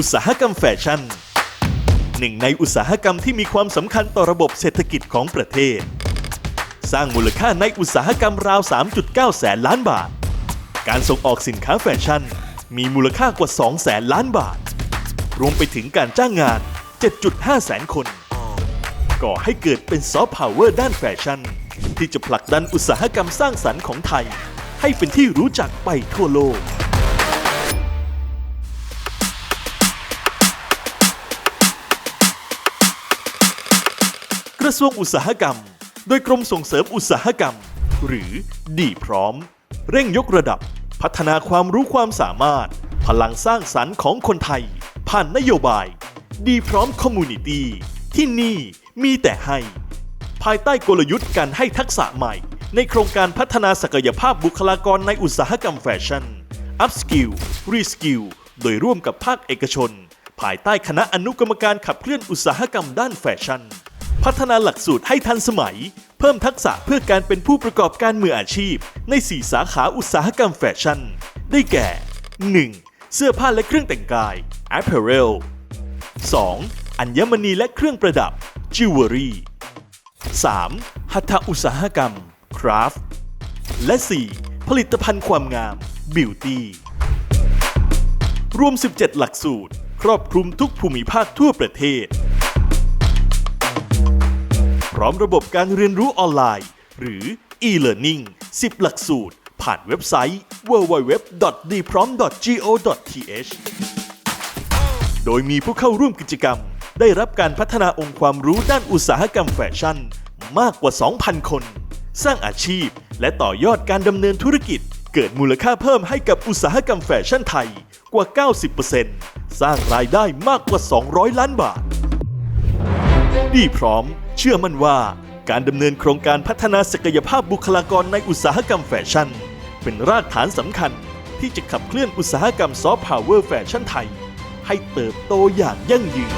อุตสาหกรรมแฟชั่นหนึ่งในอุตสาหกรรมที่มีความสำคัญต่อระบบเศรษฐกิจของประเทศ สร้างมูลค่าในอุตสาหกรรมราว 3.9 แสนล้านบาท การส่งออกสินค้าแฟชั่น มีมูลค่ากว่า 2 แสนล้านบาท รวมไปถึงการจ้างงาน 7.5 แสนคน ก่อให้เกิดเป็นซอฟต์พาวเวอร์ด้านแฟชั่น ที่จะผลักดันอุตสาหกรรมสร้างสรรค์ของไทย ให้เป็นที่รู้จักไปทั่วโลก ระทรวงอุตสาหกรรม โดยกรมส่งเสริมอุตสาหกรรม หรือดีพร้อม เร่งยกระดับ พัฒนาความรู้ความสามารถ พลังสร้างสรรค์ของคนไทย ผ่านนโยบาย ดีพร้อมคอมมูนิตี้ที่นี่มีแต่ให้ ภายใต้กลยุทธ์การให้ทักษะใหม่ ในโครงการพัฒนาศักยภาพบุคลากรในอุตสาหกรรมแฟชั่น Upskill Reskill โดยร่วมกับภาคเอกชน ภายใต้คณะอนุกรรมการขับเคลื่อนอุตสาหกรรมด้านแฟชั่น พัฒนาหลักสูตรให้ทันสมัย เพิ่มทักษะเพื่อการเป็นผู้ประกอบการมืออาชีพ ใน 4 สาขาอุตสาหกรรมแฟชั่น ได้แก่ 1. เสื้อผ้าและเครื่องแต่งกาย Apparel 2. อัญมณีและเครื่องประดับ Jewelry 3. หัตถอุตสาหกรรม Craft และ 4. ผลิตภัณฑ์ความงาม Beauty รวม 17 หลักสูตร ครอบคลุมทุกภูมิภาคทั่วประเทศ พร้อมระบบการเรียนรู้ออนไลน์ หรือ e-learning 10 หลักสูตร ผ่านเว็บไซต์ www.dprom.go.th โดยมีผู้เข้าร่วมกิจกรรม ได้รับการพัฒนาองค์ความรู้ด้านอุตสาหกรรมแฟชั่น มากกว่า 2,000 คน สร้างอาชีพ และต่อยอดการดำเนินธุรกิจ เกิดมูลค่าเพิ่มให้กับอุตสาหกรรมแฟชั่นไทยกว่า 90%สร้างรายได้มากกว่า 200 ล้านบาทดีพร้อม เชื่อมั่นว่าการดำเนินโครงการพัฒนาศักยภาพบุคลากรในอุตสาหกรรมแฟชั่น เป็นรากฐานสำคัญที่จะขับเคลื่อนอุตสาหกรรมซอฟต์พาวเวอร์แฟชั่นไทย ให้เติบโตอย่างยั่งยืน